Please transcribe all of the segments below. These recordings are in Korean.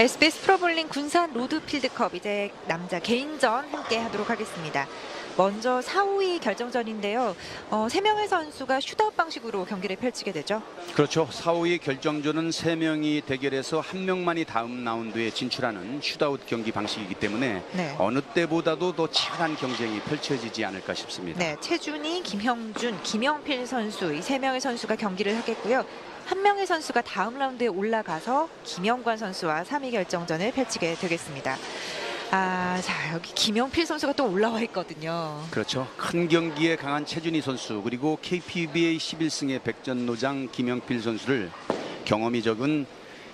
SBS 프로볼링 군산 로드필드컵 이제 남자 개인전 함께 하도록 하겠습니다. 먼저 4, 5위 결정전인데요. 어, 3명의 선수가 슈트아웃 방식으로 경기를 펼치게 되죠. 그렇죠. 4, 5위 결정전은 3명이 대결해서 한 명만이 다음 라운드에 진출하는 슛아웃 경기 방식이기 때문에 네. 어느 때보다도 더 치열한 경쟁이 펼쳐지지 않을까 싶습니다. 네, 최준희, 김형준, 김영필 선수 이세 명의 선수가 경기를 하겠고요. 한 명의 선수가 다음 라운드에 올라가서 김영관 선수와 3위 결정전을 펼치게 되겠습니다. 아, 자 여기 김영필 선수가 또 올라와 있거든요. 그렇죠. 큰 경기에 강한 최준희 선수 그리고 KPBA 11승의 백전노장 김영필 선수를 경험이 적은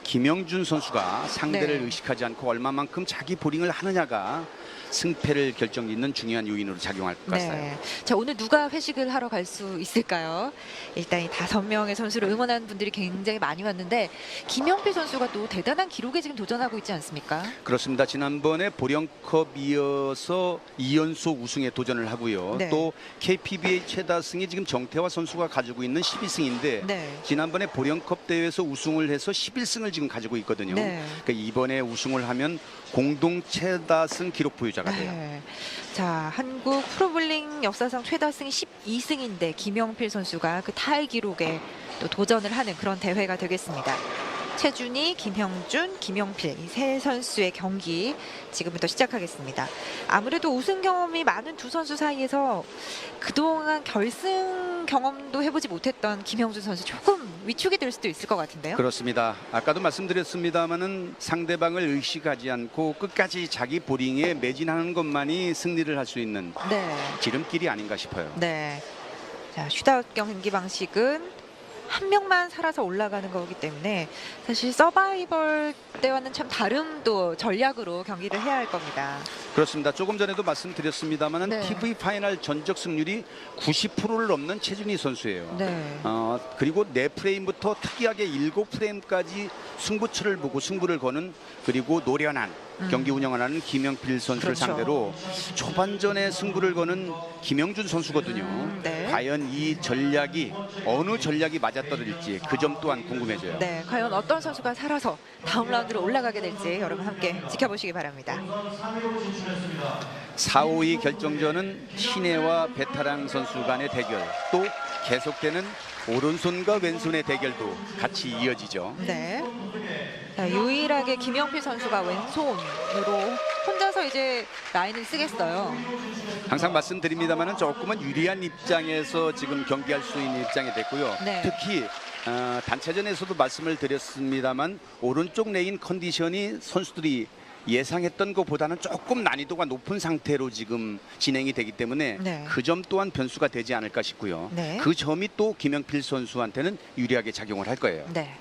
김영준 선수가 상대를 네. 의식하지 않고 얼마만큼 자기 보링을 하느냐가 승패를 결정짓는 중요한 요인으로 작용할 것 같아요. 네. 자 오늘 누가 회식을 하러 갈 수 있을까요? 일단 이 다섯 명의 선수를 응원하는 분들이 굉장히 많이 왔는데 김영필 선수가 또 대단한 기록에 지금 도전하고 있지 않습니까? 그렇습니다. 지난번에 보령컵 이어서 2연속 우승에 도전을 하고요. 네. 또 KPBA 최다승이 지금 정태화 선수가 가지고 있는 12승인데 네. 지난번에 보령컵 대회에서 우승을 해서 11승을 지금 가지고 있거든요. 네. 그러니까 이번에 우승을 하면 공동 최다승 기록 보유자가 돼요. 네. 자, 한국 프로볼링 역사상 최다승이 12승인데 김영필 선수가 그 타이 기록에 또 도전을 하는 그런 대회가 되겠습니다. 최준희, 김형준, 김영필 이 세 선수의 경기 지금부터 시작하겠습니다. 아무래도 우승 경험이 많은 두 선수 사이에서 그동안 결승 경험도 해보지 못했던 김형준 선수 조금 위축이 될 수도 있을 것 같은데요. 그렇습니다. 아까도 말씀드렸습니다마는 상대방을 의식하지 않고 끝까지 자기 보링에 매진하는 것만이 승리를 할 수 있는 네. 지름길이 아닌가 싶어요. 네. 자, 슈다웃 경기 방식은 한 명만 살아서 올라가는 거기 때문에 사실 서바이벌 때와는 참 다른 또 전략으로 경기를 해야 할 겁니다. 그렇습니다. 조금 전에도 말씀드렸습니다마는 네. TV 파이널 전적 승률이 90%를 넘는 최준희 선수예요. 네. 어, 그리고 네 프레임부터 특이하게 일곱 프레임까지 승부처를 보고 승부를 거는 그리고 노련한 음. 경기 운영을 하는 김영필 선수를 그렇죠. 상대로 초반전에 승부를 거는 김영준 선수거든요. 음, 네. 과연 이 전략이 어느 전략이 맞아떨어질지 그 점 또한 궁금해져요. 네, 과연 어떤 선수가 살아서 다음 라운드로 올라가게 될지 여러분 함께 지켜보시기 바랍니다. 4, 5위 결정전은 신혜와 베테랑 선수 간의 대결 또 계속되는 오른손과 왼손의 대결도 같이 이어지죠. 네. 자, 유일하게 김영필 선수가 왼손으로 혼자서 이제 라인을 쓰겠어요. 항상 말씀드립니다만은 조금은 유리한 입장에서 지금 경기할 수 있는 입장이 됐고요. 네. 특히 어, 단체전에서도 말씀을 드렸습니다만 오른쪽 레인 컨디션이 선수들이 예상했던 것보다는 조금 난이도가 높은 상태로 지금 진행이 되기 때문에 네. 그점 또한 변수가 되지 않을까 싶고요. 네. 그 점이 또 김영필 선수한테는 유리하게 작용을 할 거예요. 네.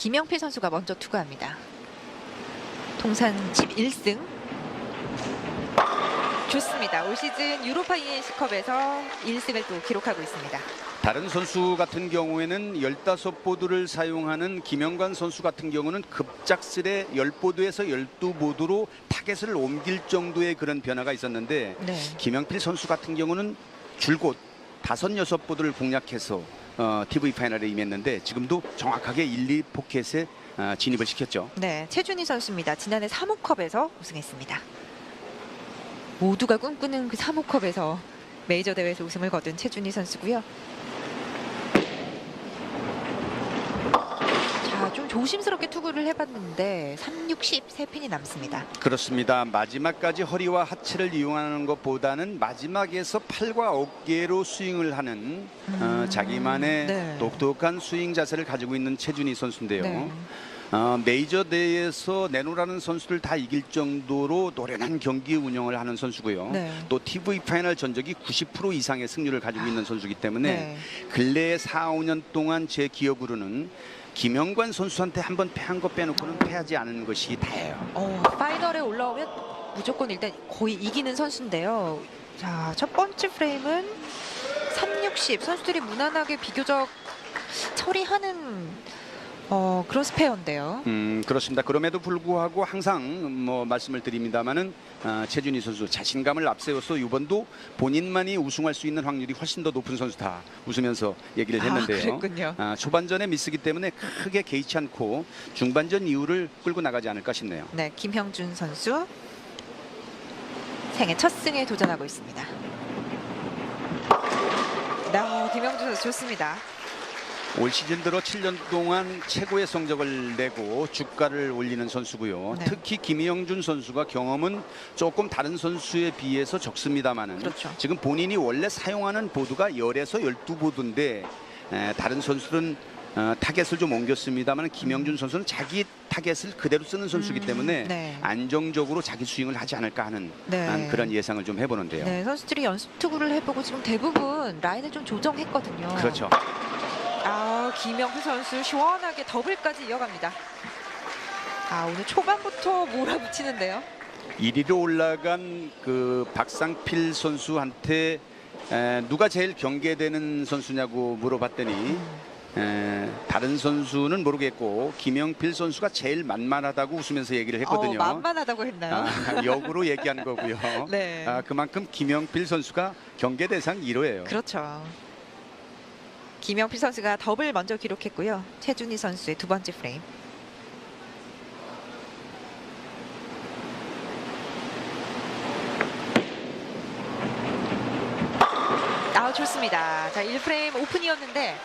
김영필 선수가 먼저 투구합니다. 통산 11승. 좋습니다. 올 시즌 유로파 ENC컵에서 1승을 또 기록하고 있습니다. 다른 선수 같은 경우에는 15보드를 사용하는 김영관 선수 같은 경우는 급작스레 10보드에서 12보드로 타겟을 옮길 정도의 그런 변화가 있었는데 네. 김영필 선수 같은 경우는 줄곧 다섯 여섯 보드를 공략해서 어, TV 파이널에 임했는데 지금도 정확하게 1, 2 포켓에 어, 진입을 시켰죠. 네, 최준희 선수입니다. 지난해 3호컵에서 우승했습니다. 모두가 꿈꾸는 그 3호컵에서 메이저 대회에서 우승을 거둔 최준희 선수고요. 자, 좀 조심스럽게 투구를 해봤는데 3, 60, 세 핀이 남습니다. 그렇습니다. 마지막까지 허리와 하체를 이용하는 것보다는 마지막에서 팔과 어깨로 스윙을 하는 어, 음, 자기만의 네. 독특한 스윙 자세를 가지고 있는 최준희 선수인데요. 네. 어, 메이저 대회에서 내노라는 선수를 다 이길 정도로 노련한 경기 운영을 하는 선수고요. 네. 또 TV 파이널 전적이 90% 이상의 승률을 가지고 있는 선수이기 때문에 네. 근래 4, 5년 동안 제 기억으로는 김영관 선수한테 한 번 패한 거 빼놓고는 패하지 않은 것이 다예요. 어, 파이널에 올라오면 무조건 일단 거의 이기는 선수인데요. 자, 첫 번째 프레임은 360. 선수들이 무난하게 비교적 처리하는 어, 크로스 페어인데요. 음, 그렇습니다. 그럼에도 불구하고 항상 뭐 말씀을 드립니다만은 어, 최준희 선수 자신감을 앞세워서 이번도 본인만이 우승할 수 있는 확률이 훨씬 더 높은 선수다 웃으면서 얘기를 했는데요. 아, 그랬군요. 아, 초반전에 미스기 때문에 크게 개의치 않고 중반전 이후를 끌고 나가지 않을까 싶네요. 네, 김형준 선수 생애 첫 승에 도전하고 있습니다. 네, 김형준 선수 좋습니다. 올 시즌 들어 7년 동안 최고의 성적을 내고 주가를 올리는 선수고요. 네. 특히 김영준 선수가 경험은 조금 다른 선수에 비해서 적습니다만은 그렇죠. 지금 본인이 원래 사용하는 보드가 10에서 12보드인데 다른 선수들은 어, 타겟을 좀 옮겼습니다만 김영준 선수는 자기 타겟을 그대로 쓰는 선수이기 음, 때문에 네. 안정적으로 자기 스윙을 하지 않을까 하는 네. 한 그런 예상을 좀 해보는데요. 네, 선수들이 연습 투구를 해보고 지금 대부분 라인을 좀 조정했거든요. 그렇죠. 아, 김영수 선수 시원하게 더블까지 이어갑니다. 아, 오늘 초반부터 몰아붙이는데요. 1위로 올라간 그 박상필 선수한테 에, 누가 제일 경계되는 선수냐고 물어봤더니 에, 다른 선수는 모르겠고 김영필 선수가 제일 만만하다고 웃으면서 얘기를 했거든요. 어, 만만하다고 했나요? 아, 역으로 얘기한 거고요. 네. 아, 그만큼 김영필 선수가 경계 대상 1호예요. 그렇죠. 김영필 선수가 더블 먼저 기록했고요. 최준희 선수의 두 번째 프레임. 아 좋습니다. 자 1프레임 오픈이었는데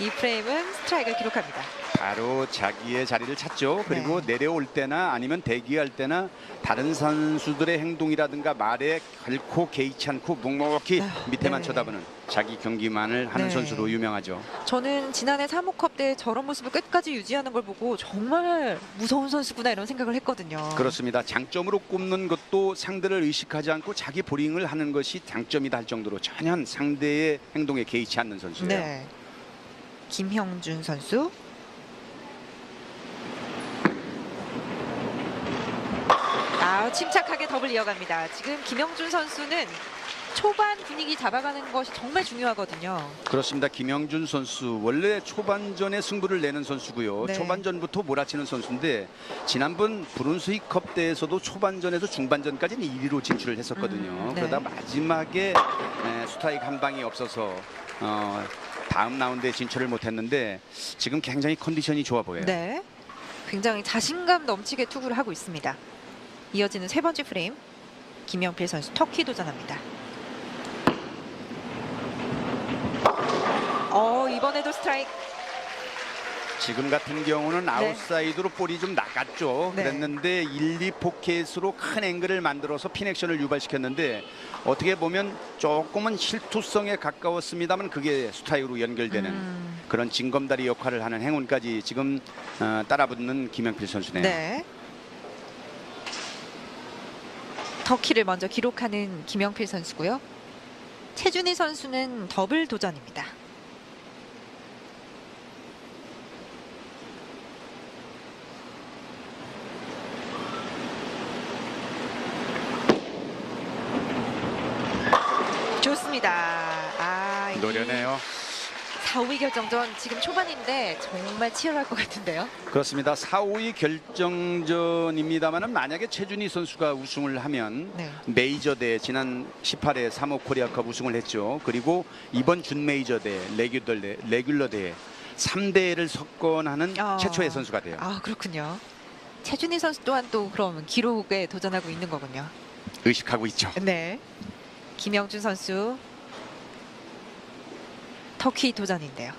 이 프레임은 스트라이크를 기록합니다. 바로 자기의 자리를 찾죠. 그리고 네. 내려올 때나 아니면 대기할 때나 다른 선수들의 행동이라든가 말에 결코 개의치 않고 묵묵히 아휴, 밑에만 네. 쳐다보는 자기 경기만을 하는 네. 선수로 유명하죠. 저는 지난해 사무컵 때 저런 모습을 끝까지 유지하는 걸 보고 정말 무서운 선수구나 이런 생각을 했거든요. 그렇습니다. 장점으로 꼽는 것도 상대를 의식하지 않고 자기 보링을 하는 것이 장점이다 할 정도로 전혀 상대의 행동에 개의치 않는 선수예요. 네. 김형준 선수. 아, 침착하게 더블 이어갑니다. 지금 김영준 선수는 초반 분위기 잡아가는 것이 정말 중요하거든요. 그렇습니다. 김영준 선수 원래 초반전에 승부를 내는 선수고요. 네. 초반전부터 몰아치는 선수인데 지난번 브룬스위컵 대에서도 초반전에서 중반전까지는 1위로 진출을 했었거든요. 음, 네. 그러다 마지막에 에, 스트라이크 한 방이 없어서 어, 다음 라운드에 진출을 못했는데 지금 굉장히 컨디션이 좋아 보여요. 네. 굉장히 자신감 넘치게 투구를 하고 있습니다. 이어지는 세 번째 프레임. 김영필 선수 터키 도전합니다. 어, 이번에도 스트라이크. 지금 같은 경우는 아웃사이드로 볼이 좀 나갔죠. 네. 그랬는데 1, 2 포켓으로 큰 앵글을 만들어서 핀 액션을 유발시켰는데 어떻게 보면 조금은 실투성에 가까웠습니다만 그게 스타일로 연결되는 음, 그런 징검다리 역할을 하는 행운까지 지금 어, 따라붙는 김영필 선수네요. 네. 터키를 먼저 기록하는 김영필 선수고요. 최준희 선수는 더블 도전입니다. 좋습니다. 아, 이 노련해요. 4, 5위 결정전 지금 초반인데 정말 치열할 것 같은데요. 그렇습니다. 4, 5위 결정전입니다만은 만약에 최준희 선수가 우승을 하면 네. 메이저 대 지난 18회 3호 코리아컵 우승을 했죠. 그리고 이번 준 메이저 대 레귤러 대 레귤러 대 3대를 석권하는 아. 최초의 선수가 돼요. 아 그렇군요. 최준희 선수 또한 또 그럼 기록에 도전하고 있는 거군요. 의식하고 있죠. 네. 김영준 선수 터키 도전인데요.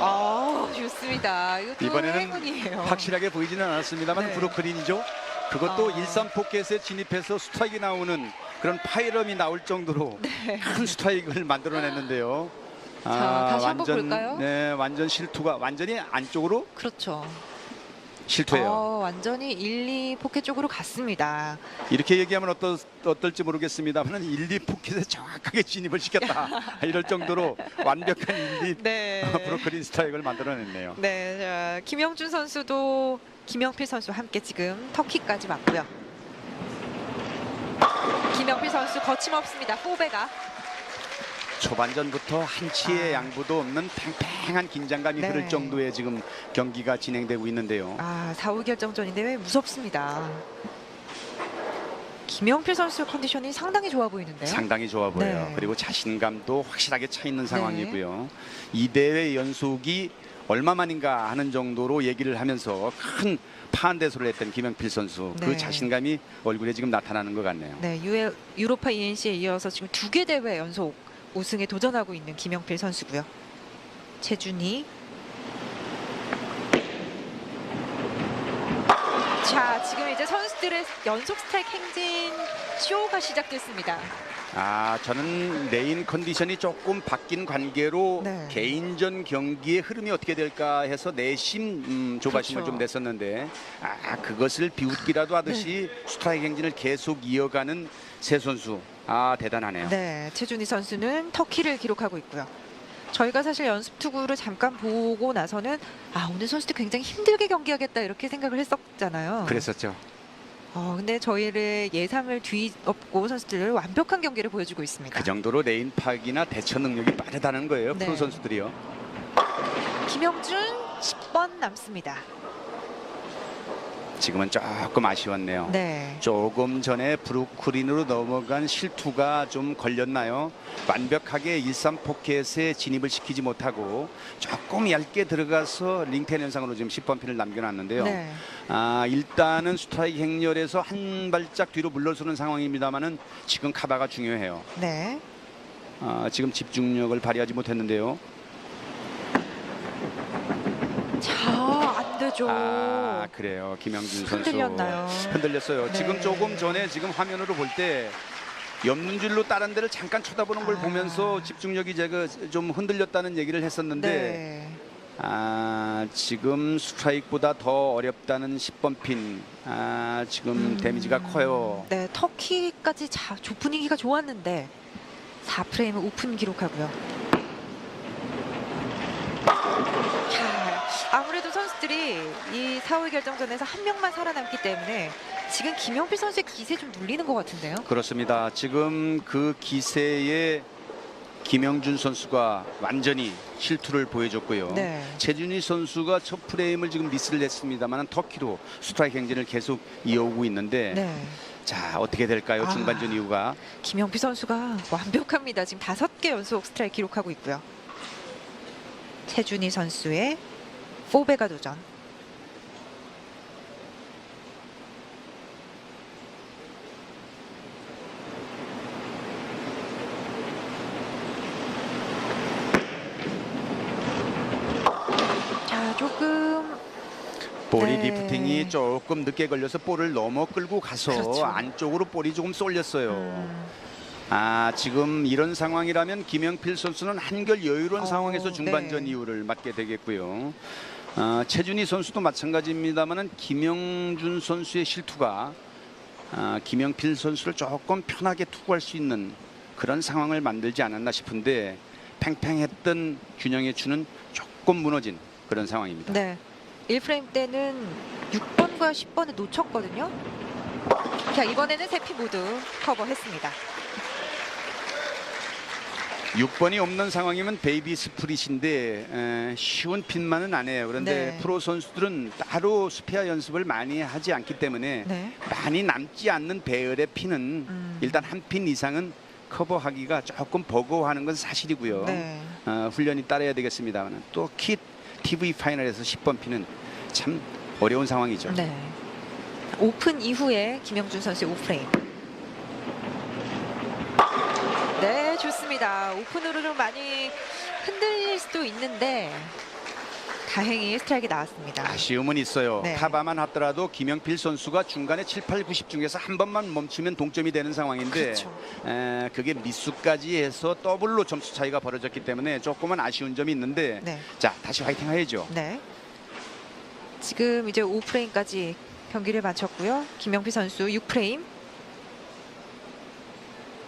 아 좋습니다. 이번에는 행운이에요. 확실하게 보이지는 않았습니다만 네. 브루클린이죠. 그것도 아. 일산 포켓에 진입해서 스트라이크 나오는 그런 파이럼이 나올 정도로 큰 스트라이크를 만들어냈는데요. 네. 자, 다시 한번 완전, 볼까요? 네, 완전 실투가 완전히 안쪽으로 그렇죠. 실투예요. 어, 완전히 1, 2 포켓 쪽으로 갔습니다. 이렇게 얘기하면 어떠, 어떨지 모르겠습니다.만 1, 2 포켓에 정확하게 진입을 시켰다. 이럴 정도로 완벽한 1, 2 네. 브로콜린 스트라이크를 만들어냈네요. 네, 자, 김영준 선수도 김영필 선수와 함께 지금 터키까지 왔고요. 김영필 선수 거침없습니다. 포베가 초반전부터 한치의 아. 양보도 없는 팽팽한 긴장감이 네. 흐를 정도의 지금 경기가 진행되고 있는데요. 아 4후 결정전인데 왜 무섭습니다. 김영필 선수 컨디션이 상당히 좋아 보이는데요. 상당히 좋아 보여요. 네. 그리고 자신감도 확실하게 차 있는 상황이고요. 이 대회 연속이 얼마만인가 하는 정도로 얘기를 하면서 큰 파한대소를 했던 김영필 선수 그 네. 자신감이 얼굴에 지금 나타나는 것 같네요. 네, 유에, 유로파 ENC에 이어서 지금 두 개 대회 연속 우승에 도전하고 있는 김영필 선수고요. 최준희. 자, 지금 이제 선수들의 연속 스트라이크 행진 쇼가 시작됐습니다. 아 저는 레인 컨디션이 조금 바뀐 관계로 네. 개인전 경기의 흐름이 어떻게 될까 해서 내심 음, 조바심을 그렇죠. 좀 냈었는데 아 그것을 비웃기라도 하듯이 네. 스트라이크 행진을 계속 이어가는 세 선수 아 대단하네요. 네, 최준희 선수는 터키를 기록하고 있고요. 저희가 사실 연습 투구를 잠깐 보고 나서는 아 오늘 선수들 굉장히 힘들게 경기하겠다 이렇게 생각을 했었잖아요. 그랬었죠. 어, 근데 저희를 예상을 뒤엎고 선수들 완벽한 경기를 보여주고 있습니다. 그 정도로 레인 파악이나 대처 능력이 빠르다는 거예요. 네. 프로 선수들이요. 김영준 10번 남습니다. 지금은 조금 아쉬웠네요. 네. 조금 전에 브루클린으로 넘어간 실투가 좀 걸렸나요? 완벽하게 13 포켓에 진입을 시키지 못하고 조금 얇게 들어가서 링텐 현상으로 지금 10번 핀을 남겨놨는데요. 네. 아 일단은 스트라이크 행렬에서 한 발짝 뒤로 물러서는 상황입니다만은 지금 카바가 중요해요. 네. 아, 지금 집중력을 발휘하지 못했는데요. 자, 안 되죠. 아 그래요, 김영준 선수 흔들렸나요? 흔들렸어요. 네. 지금 조금 전에 지금 화면으로 볼 때 옆눈질로 다른 데를 잠깐 쳐다보는 걸 아. 보면서 집중력이 제가 좀 흔들렸다는 얘기를 했었는데 네. 아 지금 스트라이크보다 더 어렵다는 10번 핀. 아 지금 음. 데미지가 커요. 네, 터키까지 자, 조 분위기가 좋았는데 4프레임을 오픈 기록하고요. 자, 아무래도 선수들이 이 4월 결정전에서 한 명만 살아남기 때문에 지금 김영필 선수의 기세 좀 눌리는 것 같은데요. 그렇습니다. 지금 그 기세에 김영준 선수가 완전히 실투를 보여줬고요. 네. 최준희 선수가 첫 프레임을 지금 미스를 했습니다만 터키로 스트라이크 행진을 계속 이어오고 있는데 네. 자 어떻게 될까요 아. 중반전 이후가 김영필 선수가 완벽합니다. 지금 다섯 개 연속 스트라이크 기록하고 있고요. 최준희 선수의 포베가 도전. 자, 조금 볼이 네. 리프팅이 조금 늦게 걸려서 볼을 넘어 끌고 가서 그렇죠. 안쪽으로 볼이 조금 쏠렸어요. 음, 아 지금 이런 상황이라면 김영필 선수는 한결 여유로운 어, 상황에서 중반전 네. 이후를 맞게 되겠고요. 아, 최준희 선수도 마찬가지입니다만은 김영준 선수의 실투가 아, 김영필 선수를 조금 편하게 투구할 수 있는 그런 상황을 만들지 않았나 싶은데 팽팽했던 균형의 추는 조금 무너진 그런 상황입니다. 네. 1프레임 때는 6번과 10번을 놓쳤거든요. 자, 이번에는 세피 모두 커버했습니다. 6번이 없는 상황이면 베이비 스프릿인데 에, 쉬운 핀만은 안 해요. 그런데 네. 프로 선수들은 따로 스페어 연습을 많이 하지 않기 때문에 네. 많이 남지 않는 배열의 핀은 음. 일단 한 핀 이상은 커버하기가 조금 버거워하는 건 사실이고요. 네. 어, 훈련이 따라야 되겠습니다만 또킷 TV 파이널에서 10번 핀은 참 어려운 상황이죠. 네. 오픈 이후에 김영준 선수의 5프레임. 네, 좋습니다. 오픈으로 좀 많이 흔들릴 수도 있는데 다행히 스트라이크 나왔습니다. 아쉬움은 있어요. 네. 카바만 하더라도 김영필 선수가 중간에 7, 8, 90 중에서 한 번만 멈추면 동점이 되는 상황인데 그렇죠. 에, 그게 미수까지 해서 더블로 점수 차이가 벌어졌기 때문에 조금은 아쉬운 점이 있는데 네. 자 다시 화이팅 해야죠. 네. 지금 이제 5프레임까지 경기를 마쳤고요. 김영필 선수 6프레임.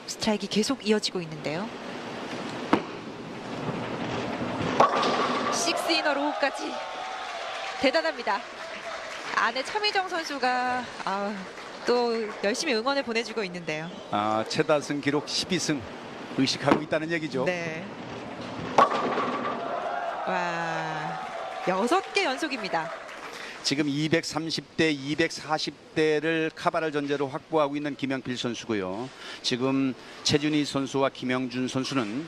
스트라이크 계속 이어지고 있는데요. 식스 이너 로우까지 대단합니다. 안에 차미정 선수가 아, 또 열심히 응원을 보내주고 있는데요. 아, 최다승 기록 12승 의식하고 있다는 얘기죠. 네. 와, 여섯 개 연속입니다. 지금 230대, 240대를 카바를 전제로 확보하고 있는 김영필 선수고요. 지금 최준희 선수와 김영준 선수는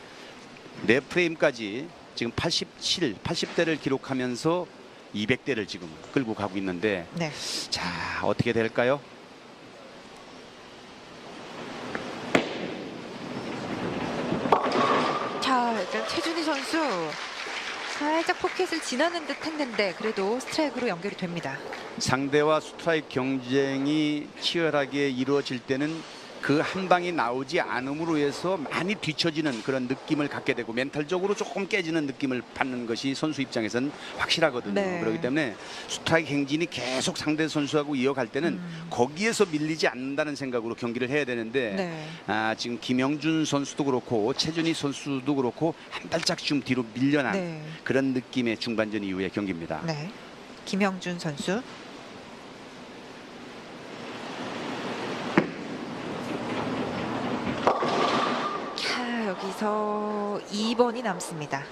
네 프레임까지 지금 87, 80대를 기록하면서 200대를 지금 끌고 가고 있는데 네. 자 어떻게 될까요? 자, 일단 최준희 선수 살짝 포켓을 지나는 듯 했는데 그래도 스트라이크로 연결이 됩니다. 상대와 스트라이크 경쟁이 치열하게 이루어질 때는 그 한 방이 나오지 않음으로 해서 많이 뒤처지는 그런 느낌을 갖게 되고 멘탈적으로 조금 깨지는 느낌을 받는 것이 선수 입장에선 확실하거든요. 네. 그렇기 때문에 스트라이크 행진이 계속 상대 선수하고 이어갈 때는 음. 거기에서 밀리지 않는다는 생각으로 경기를 해야 되는데 네. 아, 지금 김영준 선수도 그렇고 최준희 선수도 그렇고 한 발짝 좀 뒤로 밀려난 네. 그런 느낌의 중반전 이후의 경기입니다. 네. 김영준 선수. 자, 여기서 2번이 남습니다.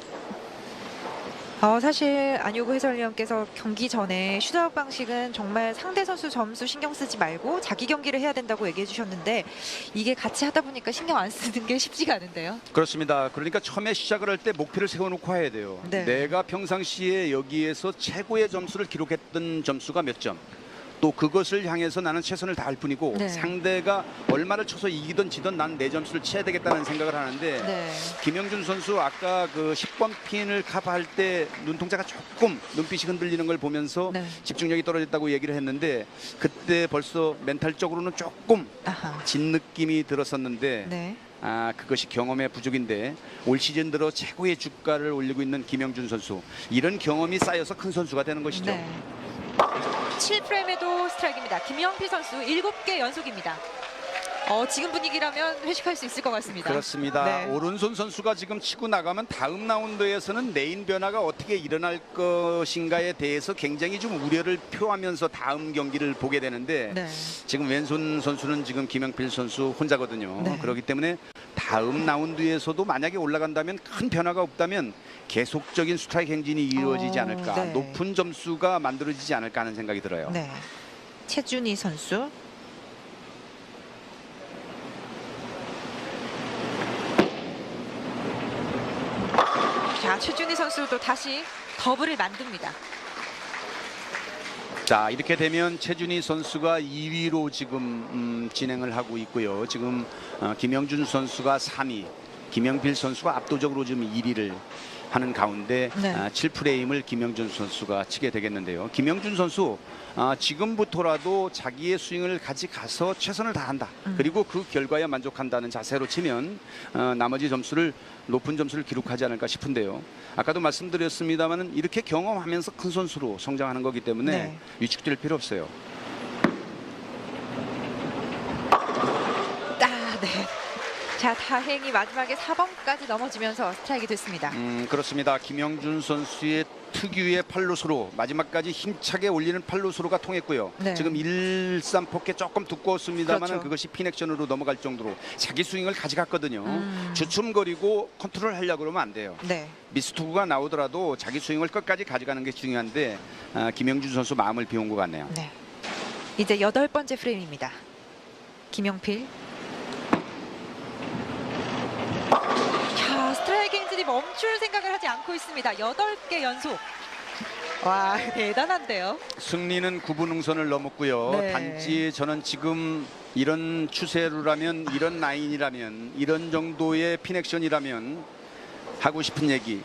어, 사실 안효구 해설위원께서 경기 전에 슈트아웃 방식은 정말 상대 선수 점수 신경 쓰지 말고 자기 경기를 해야 된다고 얘기해 주셨는데 이게 같이 하다 보니까 신경 안 쓰는 게 쉽지가 않은데요. 그렇습니다. 그러니까 처음에 시작을 할 때 목표를 세워놓고 해야 돼요. 네. 내가 평상시에 여기에서 최고의 점수를 기록했던 점수가 몇 점. 또 그것을 향해서 나는 최선을 다할 뿐이고 네. 상대가 얼마를 쳐서 이기든 지든 난 내 점수를 쳐야 되겠다는 생각을 하는데 네. 김영준 선수 아까 그 10번 핀을 커버할 때 눈동자가 조금 눈빛이 흔들리는 걸 보면서 네. 집중력이 떨어졌다고 얘기를 했는데 그때 벌써 멘탈적으로는 조금 아하. 진 느낌이 들었었는데 네. 아 그것이 경험의 부족인데 올 시즌 들어 최고의 주가를 올리고 있는 김영준 선수 이런 경험이 쌓여서 큰 선수가 되는 것이죠. 네. 7프레임에도 스트라이크입니다. 김영필 선수 7개 연속입니다. 어, 지금 분위기라면 회식할 수 있을 것 같습니다. 그렇습니다. 네. 오른손 선수가 지금 치고 나가면 다음 라운드에서는 레인 변화가 어떻게 일어날 것인가에 대해서 굉장히 좀 우려를 표하면서 다음 경기를 보게 되는데 네. 지금 왼손 선수는 지금 김영필 선수 혼자거든요. 네. 그렇기 때문에 다음 라운드에서도 만약에 올라간다면 큰 변화가 없다면 계속적인 스트라이크 행진이 이루어지지 어, 않을까 네. 높은 점수가 만들어지지 않을까 하는 생각이 들어요. 네. 최준희 선수. 자, 최준희 선수도 다시 더블을 만듭니다. 자 이렇게 되면 최준희 선수가 2위로 지금 음, 진행을 하고 있고요. 지금 어, 김영준 선수가 3위, 김영필 선수가 압도적으로 지금 1위를 하는 가운데 네. 아, 7프레임을 김영준 선수가 치게 되겠는데요. 김영준 선수 아, 지금부터라도 자기의 스윙을 가져가서 최선을 다한다. 음. 그리고 그 결과에 만족한다는 자세로 치면 어, 나머지 점수를 높은 점수를 기록하지 않을까 싶은데요. 아까도 말씀드렸습니다만은 이렇게 경험하면서 큰 선수로 성장하는 거기 때문에 네. 위축될 필요 없어요. 아, 네. 자, 다행히 마지막에 4번까지 넘어지면서 스트라이크 됐습니다. 음, 그렇습니다. 김영준 선수의 특유의 팔루스로 마지막까지 힘차게 올리는 팔루스로가 통했고요. 네. 지금 1, 3포켓 조금 두꺼웠습니다만 그렇죠. 그것이 핀액션으로 넘어갈 정도로 자기 스윙을 가져갔거든요. 음. 주춤거리고 컨트롤 하려고 그러면 안 돼요. 네. 미스투구가 나오더라도 자기 스윙을 끝까지 가져가는 게 중요한데 아, 김영준 선수 마음을 비운 것 같네요. 네. 이제 여덟 번째 프레임입니다. 김영필. 자, 스트라이크 엔진이 멈출 생각을 하지 않고 있습니다. 여덟 개 연속. 와, 대단한데요. 승리는 9분 응선을 넘었고요. 네. 단지 저는 지금 이런 추세로라면 이런 라인이라면 이런 정도의 핀액션이라면 하고 싶은 얘기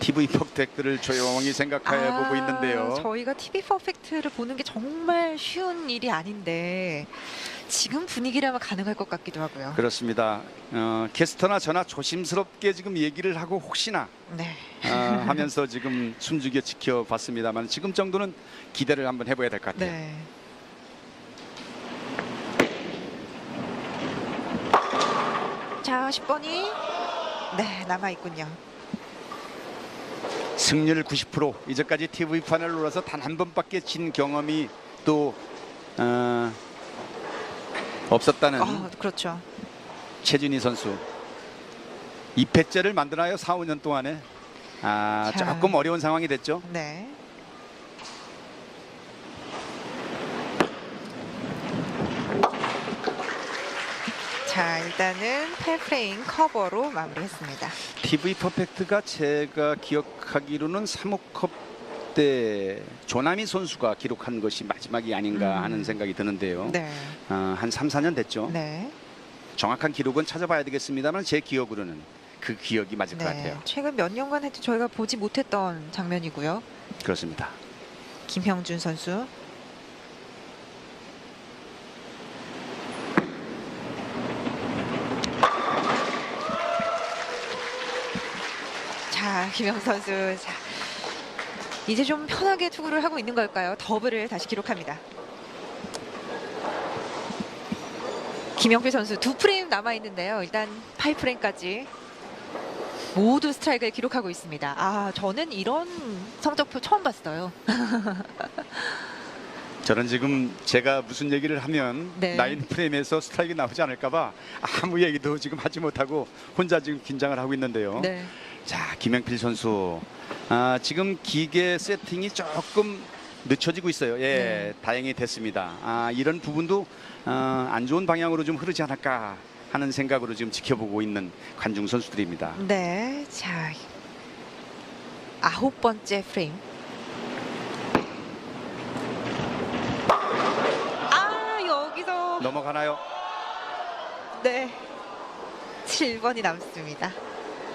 TV 퍼펙트를 조용히 생각해 아, 보고 있는데요. 저희가 TV 퍼펙트를 보는 게 정말 쉬운 일이 아닌데 지금 분위기라면 가능할 것 같기도 하고요. 그렇습니다. 어, 캐스터나 저나 조심스럽게 지금 얘기를 하고 혹시나 네. 어, 하면서 지금 숨죽여 지켜봤습니다만 지금 정도는 기대를 한번 해봐야 될 것 같아요. 네. 자, 10번이 네, 남아 있군요. 승률 90% 이제까지 TV 판을 놀아서 단 한 번밖에 진 경험이 또 어, 없었다는 아, 그렇죠. 최진희 선수 2패째를 만드나요? 4, 5년 동안에 아, 자. 조금 어려운 상황이 됐죠. 네. 자, 일단은 팔프레임 커버로 마무리했습니다. TV 퍼펙트가 제가 기억하기로는 3호컵 때 조남희 선수가 기록한 것이 마지막이 아닌가 음. 하는 생각이 드는데요. 네. 어, 한 3, 4년 됐죠. 네. 정확한 기록은 찾아봐야 되겠습니다만 제 기억으로는 그 기억이 맞을 것 네. 같아요. 최근 몇 년간 해도 저희가 보지 못했던 장면이고요. 그렇습니다. 김형준 선수. 자, 김영 선수. 자, 이제 좀 편하게 투구를 하고 있는 걸까요? 더블을 다시 기록합니다. 김영필 선수 두 프레임 남아 있는데요. 일단 8프레임까지 모두 스트라이크를 기록하고 있습니다. 아, 저는 이런 성적표 처음 봤어요. 저는 지금 제가 무슨 얘기를 하면 네. 나인 프레임에서 스트라이크 나오지 않을까봐 아무 얘기도 지금 하지 못하고 혼자 지금 긴장을 하고 있는데요. 네. 자 김영필 선수 아, 지금 기계 세팅이 조금 늦춰지고 있어요. 예, 네. 다행히 됐습니다. 아, 이런 부분도 어, 안 좋은 방향으로 좀 흐르지 않을까 하는 생각으로 지금 지켜보고 있는 관중 선수들입니다. 네. 자. 아홉 번째 프레임. 아, 여기서 넘어가나요? 네. 7번이 남습니다.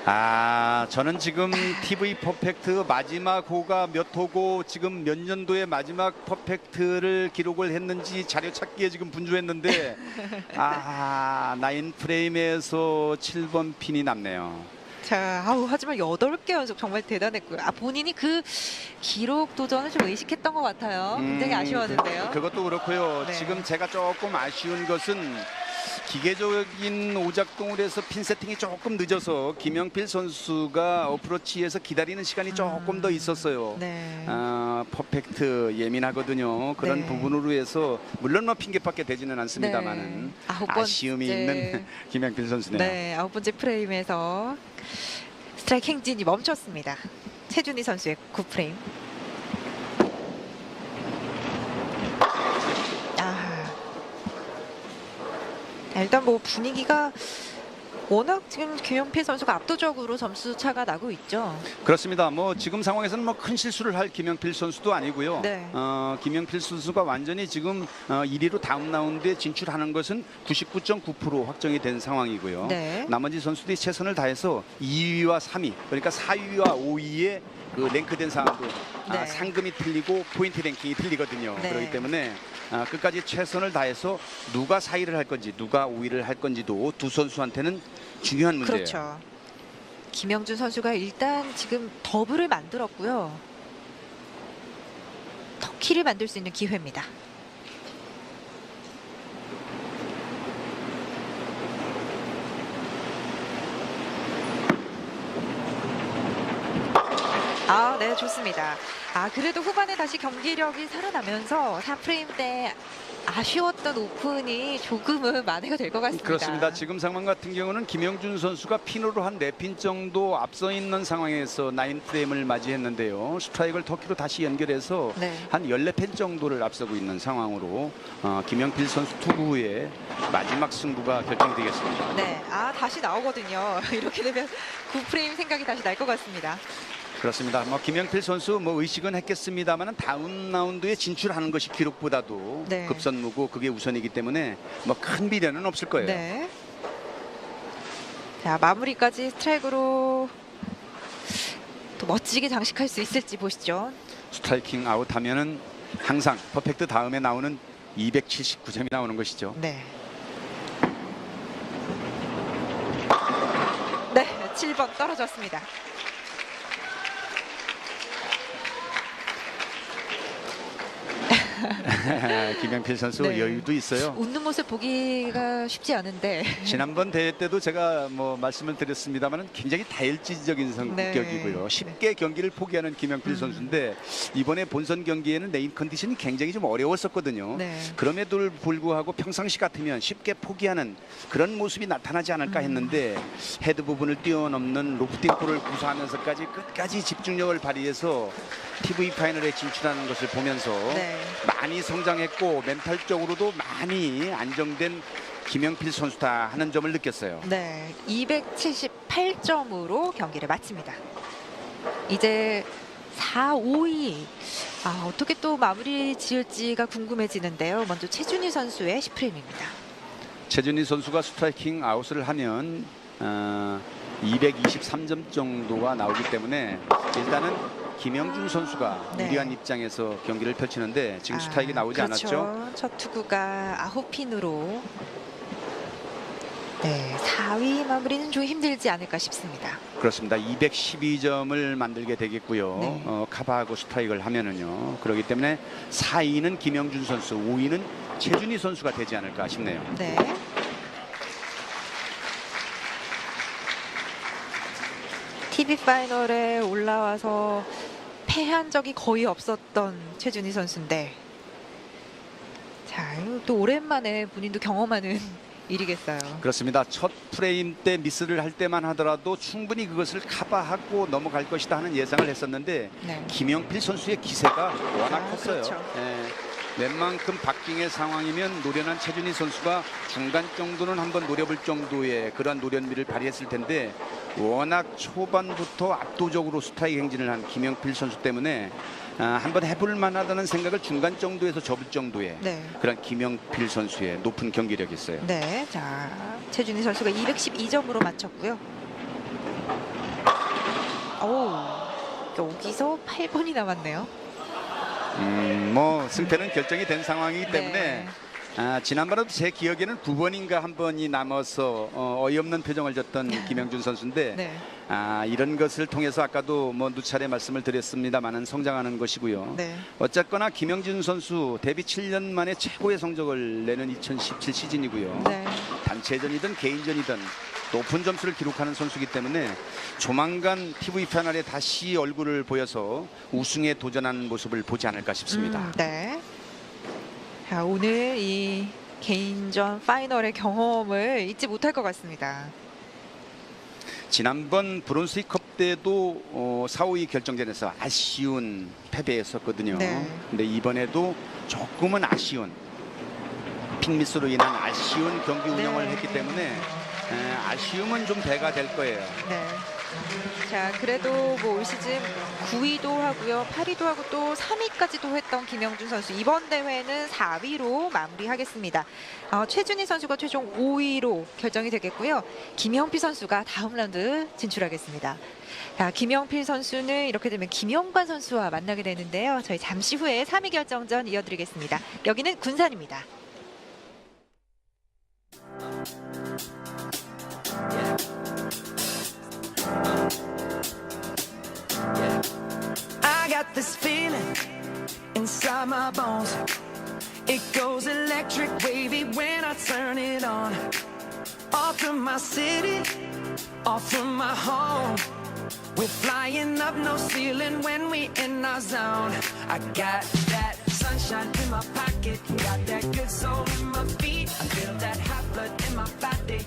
아, 저는 지금 TV 퍼펙트 마지막 호가 몇 호고 지금 몇 년도에 마지막 퍼펙트를 기록을 했는지 자료 찾기에 지금 분주했는데 아, 나인 프레임에서 7번 핀이 남네요. 자, 아우, 하지만 8개 연속 정말 대단했고요. 아, 본인이 그 기록 도전을 좀 의식했던 것 같아요. 굉장히 음, 아쉬웠는데요. 그, 그것도 그렇고요. 네. 지금 제가 조금 아쉬운 것은 기계적인 오작동을 해서 핀 세팅이 조금 늦어서 김영필 선수가 어프로치에서 기다리는 시간이 조금 더 있었어요. 네. 아, 퍼펙트 예민하거든요. 그런 네. 부분으로 해서 물론 뭐 핑계밖에 되지는 않습니다만은 네. 아홉 번째. 아쉬움이 있는 김영필 선수네요. 네, 아홉 번째 프레임에서 스트라이크 행진이 멈췄습니다. 최준희 선수의 9프레임. 일단 뭐 분위기가 워낙 지금 김영필 선수가 압도적으로 점수 차가 나고 있죠. 그렇습니다. 뭐 지금 상황에서는 뭐 큰 실수를 할 김영필 선수도 아니고요. 네. 어, 김영필 선수가 완전히 지금 어, 1위로 다음 라운드에 진출하는 것은 99.9% 확정이 된 상황이고요. 네. 나머지 선수들이 최선을 다해서 2위와 3위, 그러니까 4위와 5위에 그 랭크된 상황도 아, 네. 상금이 틀리고 포인트 랭킹이 틀리거든요. 네. 그렇기 때문에 아, 끝까지 최선을 다해서 누가 4위를 할 건지 누가 5위를 할 건지도 두 선수한테는 중요한 문제예요. 그렇죠. 김영준 선수가 일단 지금 더블을 만들었고요. 터키를 만들 수 있는 기회입니다. 아, 네, 좋습니다. 아, 그래도 후반에 다시 경기력이 살아나면서 4프레임 때 아쉬웠던 오픈이 조금은 만회가 될 것 같습니다. 그렇습니다. 지금 상황 같은 경우는 김영준 선수가 핀으로 한 네 핀 정도 앞서 있는 상황에서 나인 프레임을 맞이했는데요. 스트라이크를 터키로 다시 연결해서 네. 한 14펜 정도를 앞서고 있는 상황으로 어, 김영필 선수 투구 후에 마지막 승부가 결정되겠습니다. 네, 아 다시 나오거든요. 이렇게 되면 9프레임 생각이 다시 날 것 같습니다. 그렇습니다. 뭐 김영필 선수 뭐 의식은 했겠습니다만은 다음 라운드에 진출하는 것이 기록보다도 네. 급선무고 그게 우선이기 때문에 뭐 큰 미래는 없을 거예요. 네. 자 마무리까지 스트라이크로 또 멋지게 장식할 수 있을지 보시죠. 스트라이킹 아웃하면은 항상 퍼펙트 다음에 나오는 279점이 나오는 것이죠. 네. 네, 7번 떨어졌습니다. 김영필 선수 네. 여유도 있어요. 웃는 모습 보기가 쉽지 않은데. 지난번 대회 때도 제가 뭐 말씀을 드렸습니다만 굉장히 다혈질적인 성격이고요. 네. 쉽게 경기를 포기하는 김영필 음. 선수인데 이번에 본선 경기에는 네임 컨디션이 굉장히 좀 어려웠었거든요. 네. 그럼에도 불구하고 평상시 같으면 쉽게 포기하는 그런 모습이 나타나지 않을까 음. 했는데 헤드 부분을 뛰어넘는 로프팅 폴을 구사하면서까지 끝까지 집중력을 발휘해서 TV 파이널에 진출하는 것을 보면서 네. 많이 성장했고 멘탈적으로도 많이 안정된 김영필 선수다 하는 점을 느꼈어요. 네, 278점으로 경기를 마칩니다. 이제 4, 5위 아, 어떻게 또 마무리 지을지가 궁금해지는데요. 먼저 최준희 선수의 10프레임입니다. 최준희 선수가 스트라이킹 아웃을 하면 어, 223점 정도가 나오기 때문에 일단은 김영준 선수가 네. 유리한 입장에서 경기를 펼치는데 지금 아, 스트라이크 나오지 그렇죠. 않았죠? 첫 투구가 아홉 핀으로 네, 4위 마무리는 좀 힘들지 않을까 싶습니다. 그렇습니다. 212점을 만들게 되겠고요. 네. 어, 카바하고 스트라이크를 하면은요. 그렇기 때문에 4위는 김영준 선수, 5위는 최준희 선수가 되지 않을까 싶네요. 네. TV 파이널에 올라와서 패한 적이 거의 없었던 최준희 선수인데 자, 또 오랜만에 본인도 경험하는 일이겠어요. 그렇습니다. 첫 프레임 때 미스를 할 때만 하더라도 충분히 그것을 커버하고 넘어갈 것이다 하는 예상을 했었는데 네. 김영필 선수의 기세가 워낙 아, 컸어요. 그렇죠. 예. 웬만큼 박빙의 상황이면 노련한 최준희 선수가 중간 정도는 한번 노려볼 정도의 그러한 노련미를 발휘했을 텐데 워낙 초반부터 압도적으로 스타일 행진을 한 김영필 선수 때문에 아, 한번 해볼 만하다는 생각을 중간 정도에서 접을 정도의 네. 그런 김영필 선수의 높은 경기력이 있어요. 네, 자 최준희 선수가 212점으로 맞췄고요. 오, 여기서 8번이 남았네요. 음, 뭐 승패는 결정이 된 상황이기 때문에 네. 아, 지난번에도 제 기억에는 두 번인가 한 번이 남아서 어, 어이없는 표정을 졌던 김영준 선수인데 네, 아, 이런 것을 통해서 아까도 뭐 누차례 말씀을 드렸습니다만은 성장하는 것이고요. 네, 어쨌거나 김영준 선수 데뷔 7년 만에 최고의 성적을 내는 2017 시즌이고요. 네. 단체전이든 개인전이든 높은 점수를 기록하는 선수이기 때문에 조만간 TV 패널에 다시 얼굴을 보여서 우승에 도전하는 모습을 보지 않을까 싶습니다. 음, 네. 자, 오늘 이 개인전 파이널의 경험을 잊지 못할 것 같습니다. 지난번 브론스컵 때도 어, 4, 5위 결정전에서 아쉬운 패배였었거든요. 네. 근데 이번에도 조금은 아쉬운 핀미스로 인한 아쉬운 경기 운영을 네. 했기 때문에 에, 아쉬움은 좀 배가 될 거예요. 네. 자, 그래도 뭐 올 시즌 9위도 하고요, 8위도 하고 또 3위까지도 했던 김영준 선수 이번 대회는 4위로 마무리하겠습니다. 어, 최준희 선수가 최종 5위로 결정이 되겠고요. 김영필 선수가 다음 라운드 진출하겠습니다. 자, 김영필 선수는 이렇게 되면 김영관 선수와 만나게 되는데요. 저희 잠시 후에 3위 결정전 이어드리겠습니다. 여기는 군산입니다. I got this feeling inside my bones. It goes electric wavy when I turn it on. Off from my city, off from my home. We're flying up no ceiling when we in our zone. I got that sunshine in my pocket, got that good soul in my feet. I feel that hot blood in my body